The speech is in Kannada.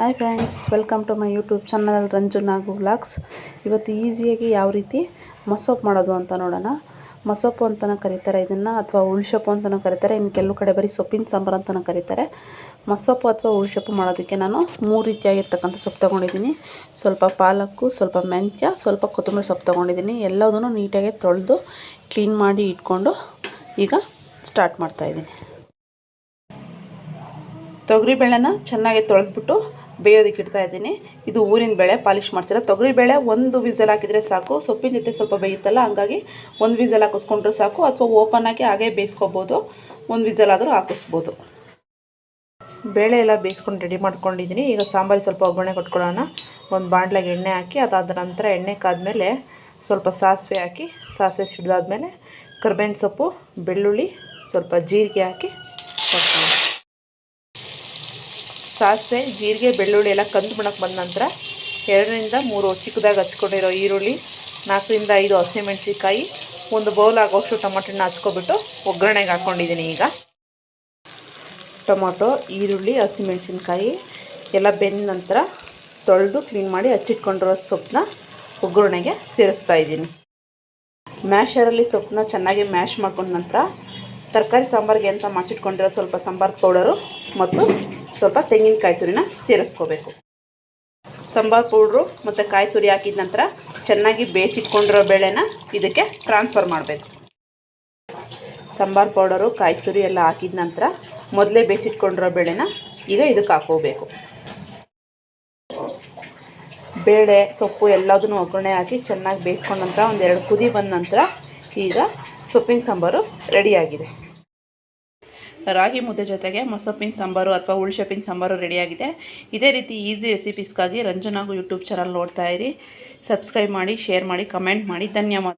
Hi friends, welcome to my YouTube channel Ranju Nagu vlogs. ಇವತ್ತು ಈಸಿಯಾಗಿ ಯಾವ ರೀತಿ ಮಸೊಪ್ಪು ಮಾಡೋದು ಅಂತ ನೋಡೋಣ. ಮಸೊಪ್ಪು ಅಂತಲೂ ಕರೀತಾರೆ ಇದನ್ನು, ಅಥವಾ ಉಳ್ಸೊಪ್ಪು ಅಂತಲೂ ಕರೀತಾರೆ. ಇನ್ನು ಕೆಲವು ಕಡೆ ಬರೀ ಸೊಪ್ಪಿನ ಸಾಂಬಾರು ಅಂತಲೂ ಕರೀತಾರೆ. ಮಸೊಪ್ಪು ಅಥವಾ ಉಳ್ಸೊಪ್ಪು ಮಾಡೋದಕ್ಕೆ ನಾನು ಮೂರು ರೀತಿಯಾಗಿರ್ತಕ್ಕಂಥ ಸೊಪ್ಪು ತೊಗೊಂಡಿದ್ದೀನಿ. ಸ್ವಲ್ಪ ಪಾಲಕ್ಕು, ಸ್ವಲ್ಪ ಮೆಂತ್ಯ, ಸ್ವಲ್ಪ ಕೊತ್ತಂಬರಿ ಸೊಪ್ಪು ತೊಗೊಂಡಿದ್ದೀನಿ. ಎಲ್ಲದನ್ನು ನೀಟಾಗಿ ತೊಳೆದು, ಕ್ಲೀನ್ ಮಾಡಿ ಇಟ್ಕೊಂಡು ಈಗ ಸ್ಟಾರ್ಟ್ ಮಾಡ್ತಾಯಿದ್ದೀನಿ ತೊಗರಿಬೇಳೆನ ಚೆನ್ನಾಗಿ ತೊಳೆದ್ಬಿಟ್ಟು ಬೇಯೋದಕ್ಕೆ ಇಡ್ತಾ ಇದ್ದೀನಿ. ಇದು ಊರಿನ ಬೇಳೆ ಪಾಲಿಷ್ ಮಾಡಿಸಿಲ್ಲ ತೊಗರಿಬೇಳೆ ಒಂದು ವಿಸಲ್ ಹಾಕಿದರೆ ಸಾಕು. ಸೊಪ್ಪಿನ ಜೊತೆ ಸ್ವಲ್ಪ ಬೇಯುತ್ತಲ್ಲ, ಹಂಗಾಗಿ ಒಂದು ವಿಸಲ್ ಹಾಕಿಸ್ಕೊಂಡ್ರೆ ಸಾಕು. ಅಥವಾ ಓಪನ್ ಆಗಿ ಹಾಗೆ ಬೇಯಿಸ್ಕೊಬೋದು. ಒಂದು ವಿಸಲ್ ಆದರೂ ಹಾಕಿಸ್ಬೋದು. ಬೇಳೆ ಎಲ್ಲ ಬೇಯಿಸ್ಕೊಂಡು ರೆಡಿ ಮಾಡ್ಕೊಂಡಿದ್ದೀನಿ. ಈಗ ಸಾಂಬಾರಿಗೆ ಸ್ವಲ್ಪ ಒಗ್ಗರಣೆ ಕೊಟ್ಕೊಳ್ಳೋಣ. ಒಂದು ಬಾಂಡ್ಲಿಗೆ ಎಣ್ಣೆ ಹಾಕಿ, ಅದಾದ ನಂತರ ಎಣ್ಣೆ ಕಾದ್ಮೇಲೆ ಸ್ವಲ್ಪ ಸಾಸಿವೆ ಹಾಕಿ, ಸಾಸಿವೆ ಸಿಡ್ದಾದ್ಮೇಲೆ ಕರ್ಬೇವಿನ ಸೊಪ್ಪು, ಬೆಳ್ಳುಳ್ಳಿ, ಸ್ವಲ್ಪ ಜೀರಿಗೆ ಹಾಕಿ ಕೊಡ್ತೀನಿ. ಸಾಸಿವೆ, ಜೀರಿಗೆ, ಬೆಳ್ಳುಳ್ಳಿ ಎಲ್ಲ ಕಂದು ಬಣ್ಣಕ್ಕೆ ಬಂದ ನಂತರ ಎರಡರಿಂದ ಮೂರು ಚಿಕ್ಕದಾಗಿ ಹಚ್ಕೊಂಡಿರೋ ಈರುಳ್ಳಿ, ನಾಲ್ಕರಿಂದ ಐದು ಹಸಿಮೆಣ್ಸಿಕಾಯಿ ಒಂದು ಬೌಲ್ ಆಗೋಷ್ಟು ಟೊಮೊಟೊನ ಹಚ್ಕೊಬಿಟ್ಟು ಒಗ್ಗರಣೆಗೆ ಹಾಕ್ಕೊಂಡಿದ್ದೀನಿ ಈಗ. ಟೊಮೊಟೊ, ಈರುಳ್ಳಿ, ಹಸಿಮೆಣಸಿನ್ಕಾಯಿ ಎಲ್ಲ ಬೆಂದ ನಂತರ ತೊಳೆದು ಕ್ಲೀನ್ ಮಾಡಿ ಹಚ್ಚಿಟ್ಕೊಂಡಿರೋ ಸೊಪ್ಪನ್ನ ಒಗ್ಗರಣೆಗೆ ಸೇರಿಸ್ತಾ ಇದ್ದೀನಿ. ಮ್ಯಾಶರಲ್ಲಿ ಸೊಪ್ಪನ್ನ ಚೆನ್ನಾಗಿ ಮ್ಯಾಶ್ ಮಾಡ್ಕೊಂಡ ನಂತರ ತರಕಾರಿ ಸಾಂಬಾರಿಗೆ ಅಂತ ಮಾಡಿಸಿಟ್ಕೊಂಡಿರೋ ಸ್ವಲ್ಪ ಸಾಂಬಾರು ಪೌಡರು ಮತ್ತು ಸ್ವಲ್ಪ ತೆಂಗಿನಕಾಯಿ ತುರಿನ ಸೇರಿಸ್ಕೋಬೇಕು. ಸಾಂಬಾರ್ ಪೌಡ್ರು ಮತ್ತು ಕಾಯಿ ತುರಿ ಹಾಕಿದ ನಂತರ ಚೆನ್ನಾಗಿ ಬೇಯಿಸಿಟ್ಕೊಂಡಿರೋ ಬೇಳೆನ ಇದಕ್ಕೆ ಟ್ರಾನ್ಸ್ಫರ್ ಮಾಡಬೇಕು. ಸಾಂಬಾರು ಪೌಡರು, ಕಾಯಿ ತುರಿ ಎಲ್ಲ ಹಾಕಿದ ನಂತರ ಮೊದಲೇ ಬೇಯಿಸಿಟ್ಕೊಂಡಿರೋ ಬೇಳೆನ ಈಗ ಇದಕ್ಕೆ ಹಾಕೋಬೇಕು. ಬೇಳೆ, ಸೊಪ್ಪು ಎಲ್ಲದನ್ನು ಒಗ್ಗರಣೆ ಹಾಕಿ ಚೆನ್ನಾಗಿ ಬೇಯಿಸ್ಕೊಂಡ ನಂತರ ಒಂದೆರಡು ಕುದಿ ಬಂದ ನಂತರ ಈಗ ಸೊಪ್ಪಿನ ಸಾಂಬಾರು ರೆಡಿಯಾಗಿದೆ. ರಾಗಿ ಮುದ್ದೆ ಜೊತೆಗೆ ಮೊಸೊಪ್ಪಿನ ಸಾಂಬಾರು ಅಥವಾ ಉಳ್ಸೊಪ್ಪಿನ ಸಾಂಬಾರು ರೆಡಿಯಾಗಿದೆ. ಇದೇ ರೀತಿ ಈಸಿ ರೆಸಿಪೀಸ್ಗಾಗಿ ರಂಜನಾಗು ಯೂಟ್ಯೂಬ್ ಚಾನಲ್ ನೋಡ್ತಾ ಇರಿ. ಸಬ್ಸ್ಕ್ರೈಬ್ ಮಾಡಿ ಶೇರ್ ಮಾಡಿ ಕಮೆಂಟ್ ಮಾಡಿ. ಧನ್ಯವಾದ.